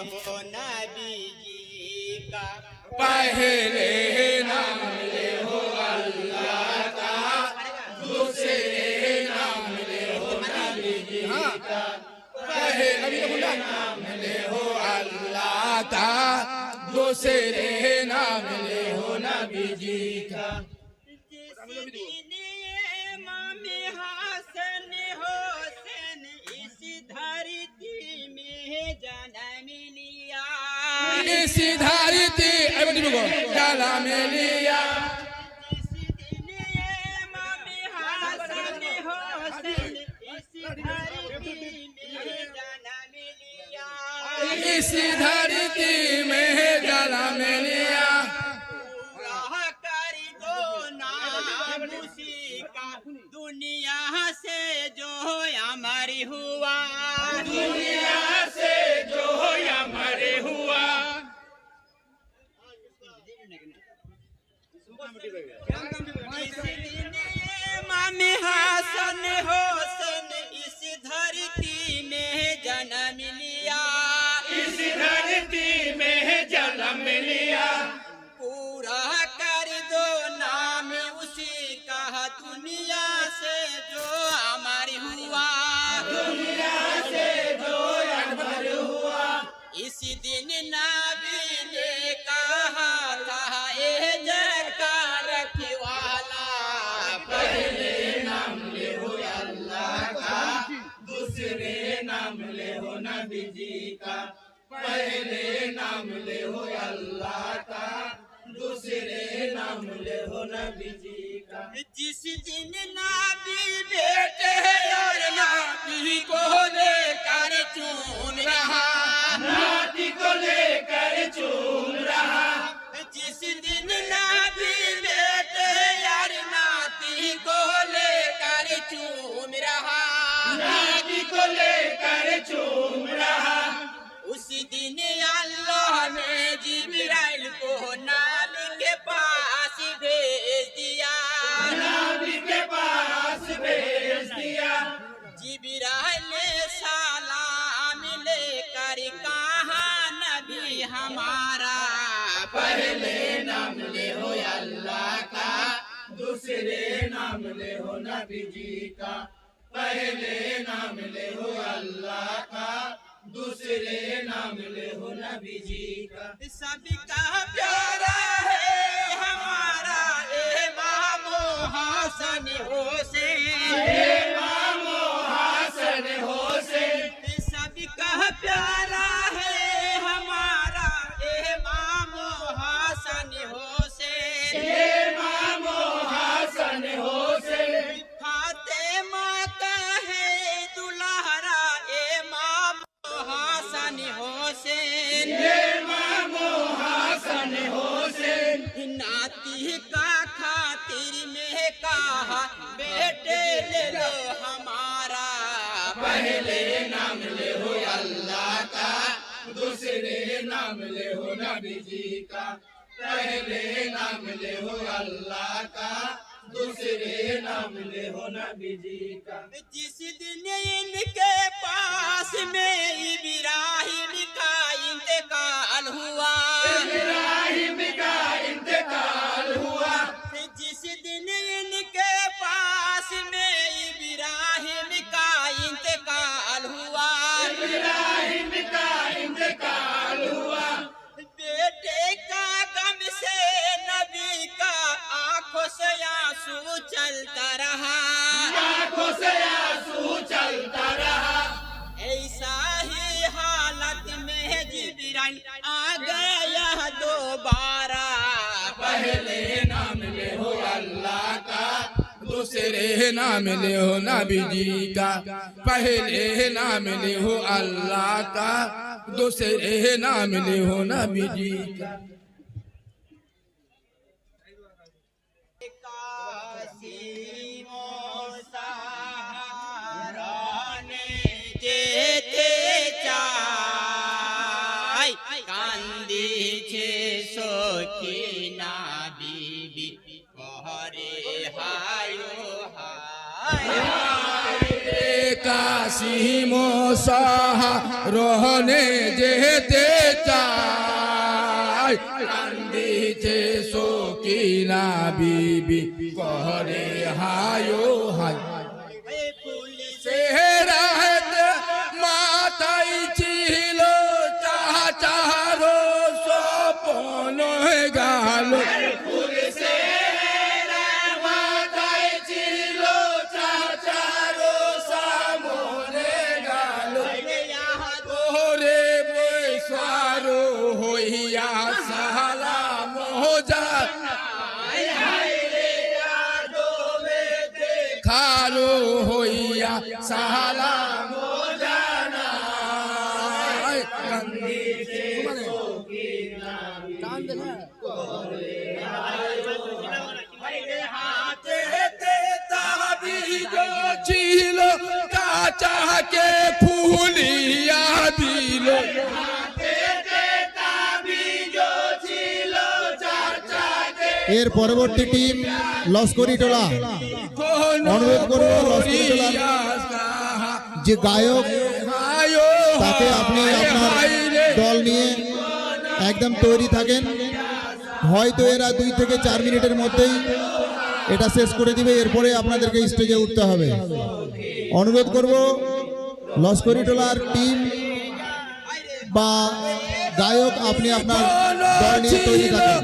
हो नबी जी का पहले नाम ले हो अल्लाह का दूसरे नाम ले हो नबी जी का पहले नाम ले हो अल्लाह का दूसरे नाम ले हो नबी जी का سی دھاری تھی اے بیٹی بگو گالا میں لیا اسی دھاری تھی میں گالا میں لیا دنیا سے جو ہماری ہوا۔ دنیا سے مام حسن حسن اس دھرتی پہلے نام لے ہو اللہ کا دوسرے نام لے ہو نبی جی کا۔ جس دن نبی بیٹے اور نبی کو لے کر چون رہا۔ نبی کو لے کر چون رہا۔ جس دن نبی بیٹے یار ناتی کو لے کر چوم رہا۔ ناتی کو لے کر چوم رہا۔ दूसरे नाम ले हो नबी जी का पहले नाम ले हो अल्लाह का दूसरे नाम ले हो नबी जी का सबका प्यारा है हमारा इमाम हसन हुसैन کا خاطر میں کہا بیٹے لے لو ہمارا۔ پہلے نام لے ہو اللہ کا، دوسرے نام لے ہو نبی جی کا۔ پہلے نام لے ہو اللہ کا दूसरे नाम ले हो नबी जी का। जिस दिन इनके पास में इब्राहिम का इंतकाल हुआ। इब्राहिम का इंतकाल हुआ سے آنسو چلتا رہا ایسا ہی حالت میں جبرائیل آ گیا دوبارہ پہلے نام لے ہو اللہ کا دوسرے نام لے ہو نبی جی کا پہلے نام لے ہو اللہ کا دوسرے نام لے ہو نبی جی کا کاسی আসিম সাহা রহনে যেতে চাই। কান্দিছে সকিনা বিবি করে হায়ো হায়। মাতাই ছিল চাহ চাহারো সপন গালো। খারো হইয়া সালাম ছিল চাচাকে ফুলিয়া দিল। এর পরবর্তী টিম লস্করি টোলা অনুরোধ করব যে গায়ক তাকে আপনি আপনার দল নিয়ে একদম তৈরি থাকেন। হয়তো এরা দুই থেকে চার মিনিটের মধ্যেই এটা শেষ করে দিবে। এরপরে আপনাদেরকে স্টেজে উঠতে হবে। অনুরোধ করব লস্করি টোলার টিম বা গায়ক আপনি আপনার দল নিয়ে তৈরি থাকেন।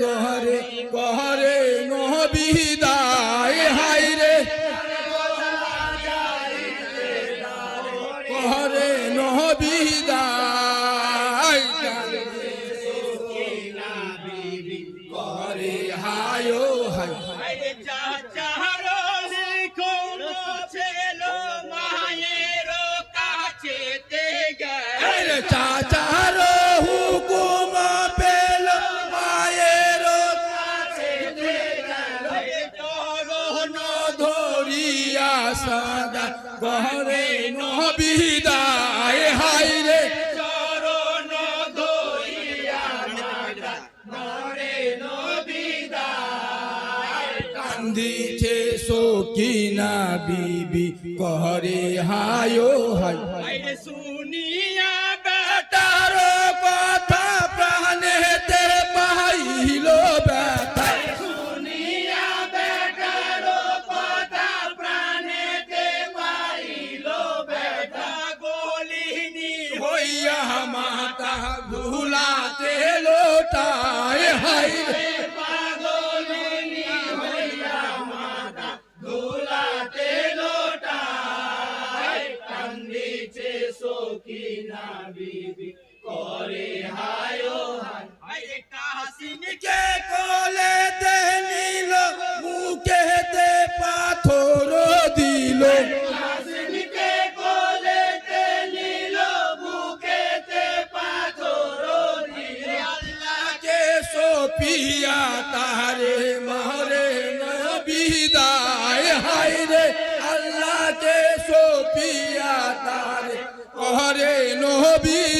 তোহরে কহরে নহবিদায় হাই রে। কহরে নহবিদায় কহরে হায়ো ধরিয়া সাদা গহরে নবিদায় হাইরে চরণ ধরিয়া গহরে নবিদায়। কান্দিছে সকিনা বিবি, কহরে হায়ো হায়। শুনিয়া কাসিম কে কোলেতে নিল পাথর দিল। নিল মুখেতে পাথর দিল। আল্লাহকে সোপিয়া তারে মহরে নবিদায় হায়রে আল্লাহকে সোপিয়া তারে মহরে নবিদায়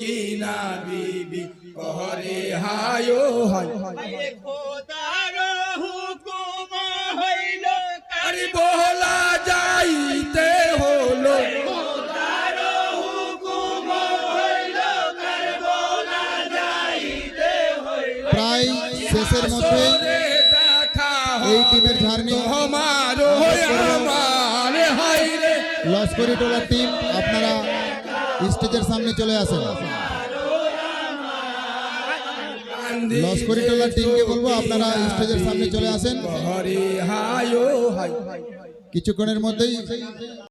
কিনা বিবি? করে হায়ো হায়। বলা যাইতে হলো। প্রায় শেষের মধ্যে এই টিমের জার্নি লস্করি টোলার টিম আপনারা স্টেজের সামনে চলে আসেন। লস্করি টোলার টিমকে বলব আপনারা স্টেজের সামনে চলে আসেন। কিছুক্ষণের মধ্যেই